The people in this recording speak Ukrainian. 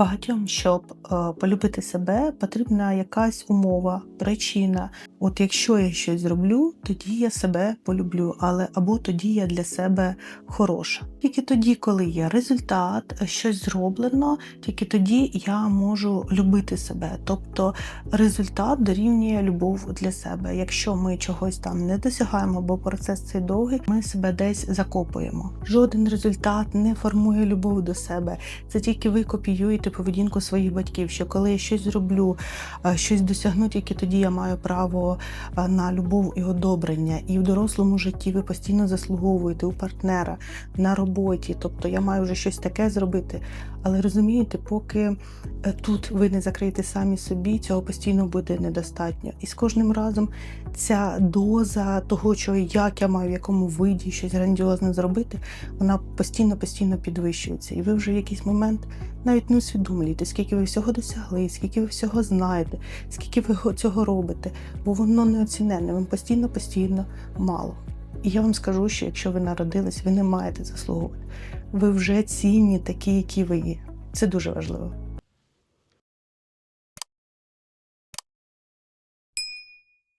Багатьом, щоб е, полюбити себе, потрібна якась умова, причина. От якщо я щось зроблю, тоді я себе полюблю, але або тоді я для себе хороша. Тільки тоді, коли є результат, щось зроблено, тільки тоді я можу любити себе. Тобто результат дорівнює любов для себе. Якщо ми чогось там не досягаємо, бо процес цей довгий, ми себе десь закопуємо. Жоден результат не формує любов до себе. Це тільки ви копіюєте поведінку своїх батьків. Що коли я щось зроблю, щось досягну, тільки тоді я маю право на любов і одобрення. І в дорослому житті ви постійно заслуговуєте у партнера на роботі. Тобто я маю вже щось таке зробити. Але розумієте, поки е, тут ви не закриєте самі собі, цього постійно буде недостатньо. І з кожним разом ця доза того, що як я маю в якому виді щось грандіозне зробити, вона постійно постійно підвищується. І ви вже в якийсь момент навіть не усвідомлюєте, скільки ви всього досягли, скільки ви всього знаєте, скільки ви цього робите, бо воно неоціненне, вам постійно, постійно мало. І я вам скажу, що якщо ви народились, ви не маєте заслуговувати. Ви вже цінні такі, які ви є. Це дуже важливо.